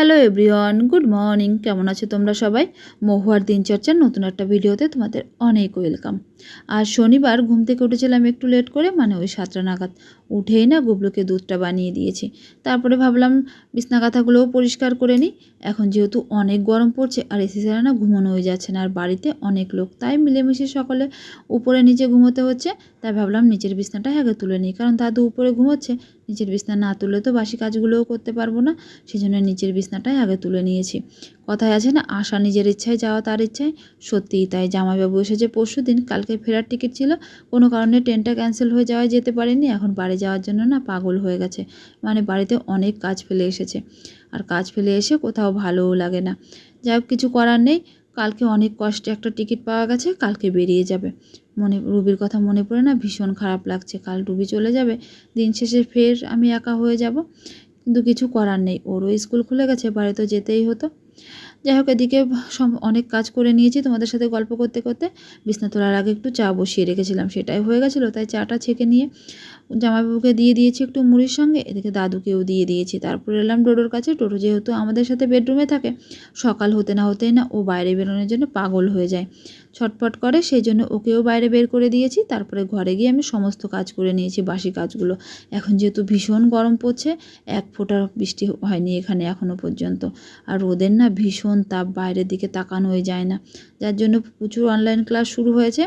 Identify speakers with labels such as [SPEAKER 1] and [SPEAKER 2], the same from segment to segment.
[SPEAKER 1] Hello everyone good morning কেমন আছো তোমরা সবাই? মহুয়ার দিনচর্চার নতুন একটা ভিডিওতে তোমাদের অনেক ওয়েলকাম আর শনিবার ঘুম থেকে উঠেছিলাম একটু লেট করে মানে ওই সাতটা নাগাদ। উঠেই না গুবলুকে দুধটা বানিয়ে দিয়েছি। তারপরে ভাবলাম, বিছনা কাঁথাগুলোও পরিষ্কার করে নিই। এখন যেহেতু অনেক গরম পড়ছে, আর এসি ছাড়া না ঘুমানো হয়ে যাচ্ছে না, আর বাড়িতে অনেক লোক। তাই মিলেমিশে সকলে উপরে নিচে ঘুমোতে হচ্ছে, তাই ভাবলাম নিচের বিছনাটা আগে তুলে নিই। কারণ দাদু উপরে ঘুমোচ্ছে, নিচের বিছনা না তুলে তো বাসি কাজগুলোও করতে পারব না সেই জন্য নিচের বিছনাটাই আগে তুলে নিয়েছি। কথায় আছে না, আশা নিজের ইচ্ছায়, যাওয়া তার ইচ্ছায়। সত্যিই তাই, জামাইবাবু এসেছে পরশু দিন কালকে ফেরার টিকিট ছিল, কোনো কারণে ট্রেনটা ক্যান্সেল হয়ে যাওয়ায় যেতে পারেনি, এখন বাড়ি যাওয়ার জন্য না পাগল হয়ে গেছে। মানে বাড়িতে অনেক কাজ ফেলে এসেছে। আর কাজ ফেলে এসে কোথাও ভালোও লাগে না। যাই হোক, কিছু করার নেই। কালকে অনেক কষ্টে একটা টিকিট পাওয়া গেছে, কালকে বেরিয়ে যাবে। মনে, রুবির কথা মনে পড়ে না, ভীষণ খারাপ লাগছে। কাল রুবি চলে যাবে, দিন শেষে ফের আমি একা হয়ে যাব। কিন্তু কিছু করার নেই। ওরও স্কুল খুলে গেছে, বাড়ি তো যেতেই হতো। যাই হোক, এদিকে অনেক কাজ করে নিয়েছি তোমাদের সাথে গল্প করতে করতে। বিছনা তোলার আগে একটু চা বসিয়ে রেখেছিলাম, সেটাই হয়ে গেছিল, তাই চাটা ছেঁকে নিয়ে জামাইবাবুকে দিয়ে দিয়েছি একটু মুড়ির সঙ্গে, এদিকে দাদুকেও দিয়ে দিয়েছি। তারপর এলাম ডোডোর কাছে টোটো যেহেতু আমাদের সাথে বেডরুমে থাকে, সকাল হতে না হতেই না ও বাইরে বেরোনোর জন্য পাগল হয়ে যায়। ছটফট করে, সেই জন্য ওকেও বাইরে বের করে দিয়েছি, তারপরে ঘরে গিয়ে আমি সমস্ত কাজ করে নিয়েছি, বাসি কাজগুলো। এখন যেহেতু ভীষণ গরম পড়ছে, এক ফোঁটা বৃষ্টি হয়নি এখানে এখনও পর্যন্ত। আর রোদের না ভীষণ তাপ বাইরের দিকে তাকানোই যায় না। যার জন্য প্রচুর অনলাইন ক্লাস শুরু হয়েছে।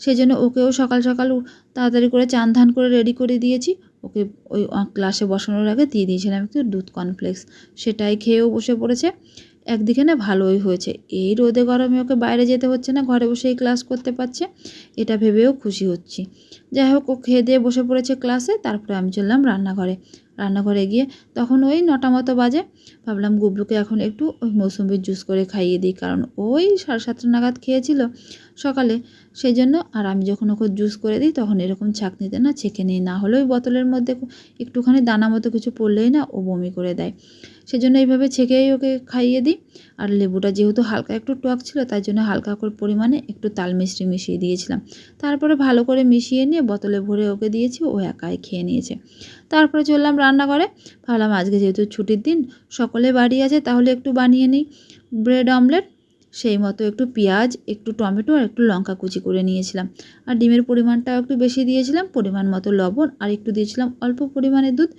[SPEAKER 1] সেই জন্য ওকেও সকাল সকাল তাড়াতাড়ি করে চান ধান করে রেডি করে দিয়েছি। ওকে ওই ক্লাসে বসানোর আগে দিয়ে দিয়েছিলাম একটু দুধ কর্নফ্লেক্স সেটাই খেয়েও বসে পড়েছে। একদিকে না ভালোই হয়েছে। এই রোদে গরমে ওকে বাইরে যেতে হচ্ছে না, ঘরে বসেই ক্লাস করতে পারছে। এটা ভেবেও খুশি হচ্ছি। যাই হোক, ও খেয়ে দিয়ে বসে পড়েছে ক্লাসে তারপরে আমি চললাম রান্নাঘরে। রান্নাঘরে গিয়ে তখন ওই নটা মতো বাজে। ভাবলাম গুবলুকে এখন একটু ওই মৌসুমির জুস করে খাইয়ে দিই, কারণ ওই সাড়ে সাতটা নাগাদ খেয়েছিল। সকালে। সেই জন্য আর আমি যখন ওকে জুস করে দিই, তখন এরকম ছাঁকনিতে না ছেঁকে নিই। না হলে ওই বোতলের মধ্যে একটুখানি দানা মতো কিছু পড়লেই না ও বমি করে দেয়। সেজন্য এইভাবে ছেঁকেই ওকে খাইয়ে দিই। আর লেবুটা যেহেতু হালকা একটু টক ছিল, তাই জন্য হালকা করে পরিমাণে একটু তাল মিষ্টি মিশিয়ে দিয়েছিলাম। তারপরে ভালো করে মিশিয়ে নিয়ে বোতলে ভরে ওকে দিয়েছি, ও একাই খেয়ে নিয়েছে। তারপরে চললাম রান্নাঘরে। ভাবলাম আজকে যেহেতু ছুটির দিন, সকলে বাড়ি আছে, তাহলে একটু বানিয়ে নিই। ব্রেড অমলেট সেই মতো একটু পেঁয়াজ, একটু টমেটো আর একটু লঙ্কা কুচি করে নিয়েছিলাম। আর ডিমের পরিমাণটাও একটু বেশি দিয়েছিলাম, পরিমাণ মতো লবণ আর একটু দিয়েছিলাম অল্প পরিমাণে দুধ।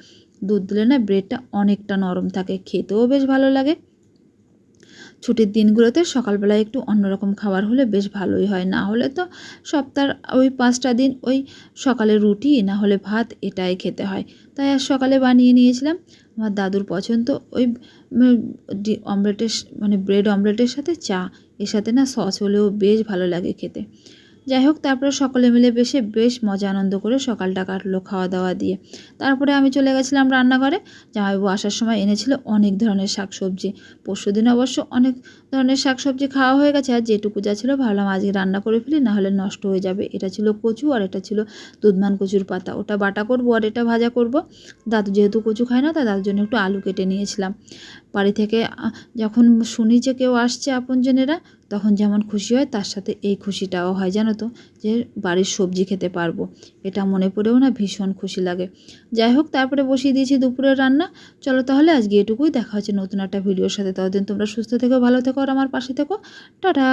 [SPEAKER 1] দুধ দিলে না ব্রেডটা অনেকটা নরম থাকে, খেতেও বেশ ভালো লাগে। ছুটির দিনগুলোতে সকালবেলায় একটু অন্যরকম খাবার হলে বেশ ভালোই হয়। না হলে তো সপ্তাহ ওই পাঁচটা দিন ওই সকালে রুটি, না হলে ভাত এটাই খেতে হয়। তাই আর সকালে বানিয়ে নিয়েছিলাম। আমার দাদুর পছন্দ ওই অমলেটের মানে ব্রেড অমলেটের সাথে চা। এর সাথে না সস হলেও বেশ ভালো লাগে খেতে। যাই হোক তারপরে সকলে মিলে বেশে বেশ মজা, আনন্দ করে সকালটা কাটলো খাওয়া দাওয়া দিয়ে। তারপরে আমি চলে গেছিলাম রান্নাঘরে। জামাইবাবু আসার সময় এনেছিল অনেক ধরনের শাকসবজি। পরশু দিন অবশ্য অনেক ধরনের শাকসবজি খাওয়া হয়ে গেছে, আর যেটুকু যা ছিল ভাবলাম আজকে রান্না করে ফেলি নাহলে নষ্ট হয়ে যাবে। এটা ছিল কচু, আর এটা ছিল দুধমান কচুর পাতা। ওটা বাটা করব, আর এটা ভাজা করব। দাদু যেহেতু কচু খায় না, তাই দাদুর জন্য একটু আলু কেটে নিয়েছিলাম। বাড়ি থেকে যখন শুনি যে কেউ আসছে আপনজনেরা তখন যেমন খুশি হয়, তার সাথে এই খুশিটাও হয়, জানো তো? যে বাড়ির সবজি খেতে পারব। এটা মনে পড়েও না ভীষণ খুশি লাগে। যাই হোক, তারপরে বসিয়ে দিয়েছি দুপুরের রান্না। চলো তাহলে আজকে এটুকুই। দেখা হচ্ছে নতুন একটা ভিডিওর সাথে। ততদিন তোমরা সুস্থ থেকো, ভালো থেকো, আর আমার পাশে থেকো। টাটা!